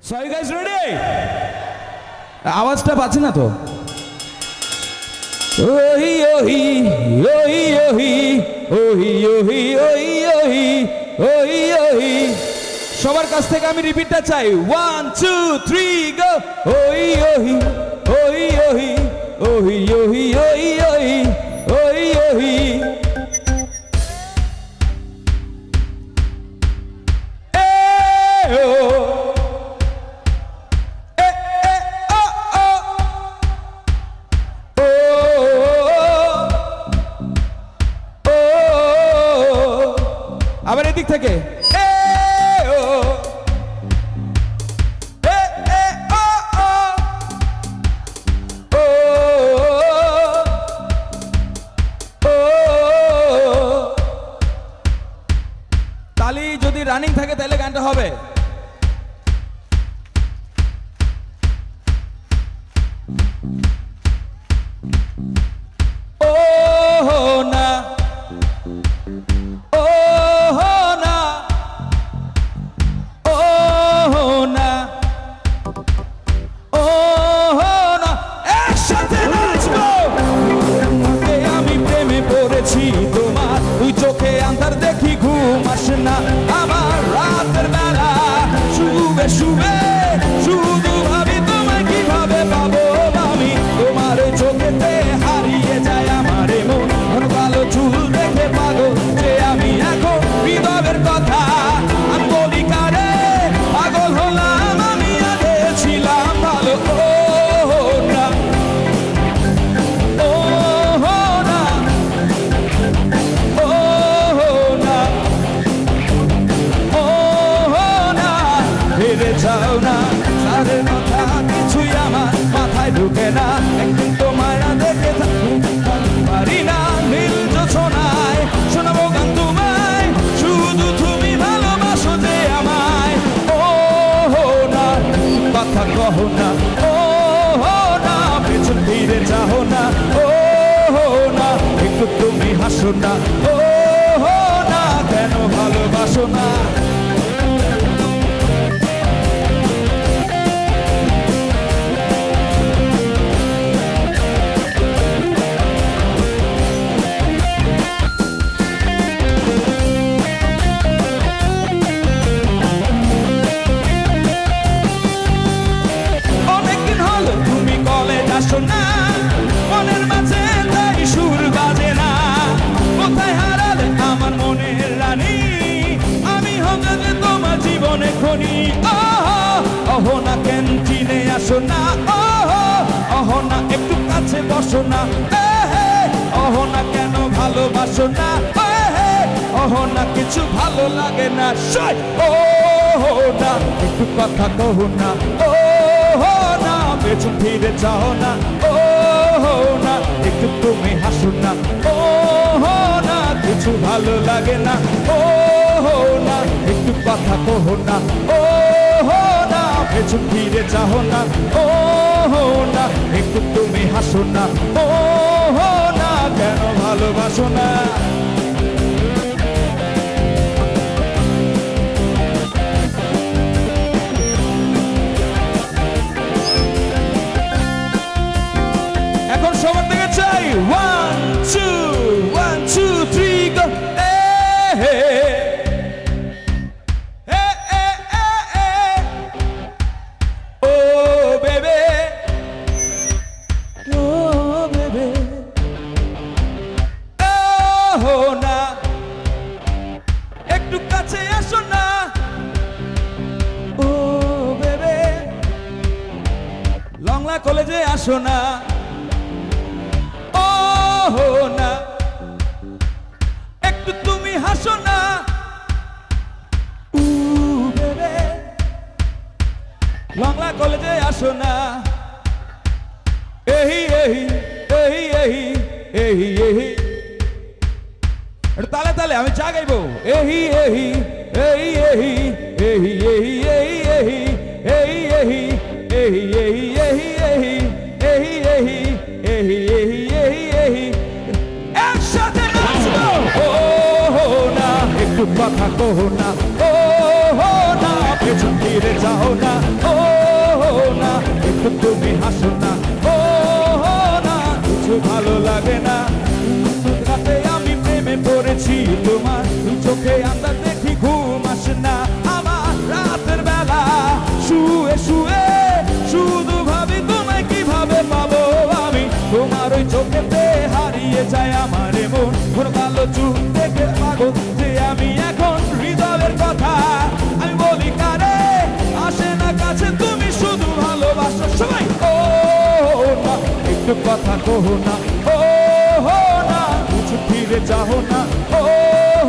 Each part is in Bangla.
So are you? আওয়াজটা পাচ্ছি না তো ওহি ওহি ওহি ওহি ওহি ওহি ওহি ওহি ওহি ওহি সবার কাছ থেকে আমি রিপিটটা চাই ওয়ান টু থ্রি গো ওহি ওহি ওহি ওহি ওহি ওহি দিক থেকে তালি যদি রানিং থাকে তাহলে গানটা হবে ও না শুবে শুধু ভাবি তোমায় কীভাবে পাবো আমি তোমার চোখেতে হারিয়ে যায় আমার মন। ঘন চুল দেখে পাগল যে আমি এখন। বিধবের কথা কথা কহো না। ও না, পেছন ফিরে যাও না। ও না, একটু তুমি হাসো না। ও না, কেন ভালোবাসো না? বসো না। কেন ভালোবাসো না। অহ না কিছু ভালো লাগে না। সই ও না, একটু কথা কহো না। ও না, পেছন ফিরে যাও না। ও না, একটু তুমি হাসো না। ও না, কিছু ভালো লাগে না। ও না, একটু কথা কহো না। ও না, পেছন ফিরে যাও না। ও না, একটু তুমি হাসো না। ও না, কেন ভালোবাসো না? এখন সবার থেকে চাই। ওয়ান টু কলেজে আসো না ও না একটু তুমি হাসো না বাংলা কলেজে আসো না এই এই এই এই এই এই তালে তালে আমি চা গাইব এই এই এই এই এই এই এই এহি এহি এহি এহি এহি এহি এহি এহি এহি এহি। একসাথে নাচবো ও না, একটু কথা কহো না। ও না, পেছন ফিরে যাও না। কালো চুপ দেখে পাগল যে আমি এখন হৃদয়ের কথা। আমি বলি, কারে? আসে না কাছে, তুমি শুধু ভালোবাসো। সবাই, ও, না, একটু কথা কহো না। ও, হো, না, কিছু ফিরে যাও না। ও,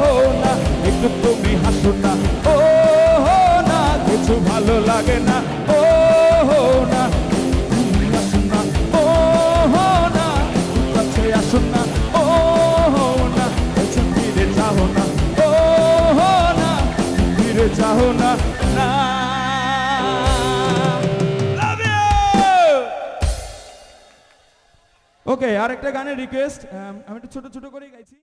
হো, না, একটু তুমি হাসো না। ও, হো, না, কিছু ভালো লাগে না। ও ফিরে যাও না! ওকে আর একটা গানের রিকোয়েস্ট আমি একটু ছোট ছোট করেই গাইছি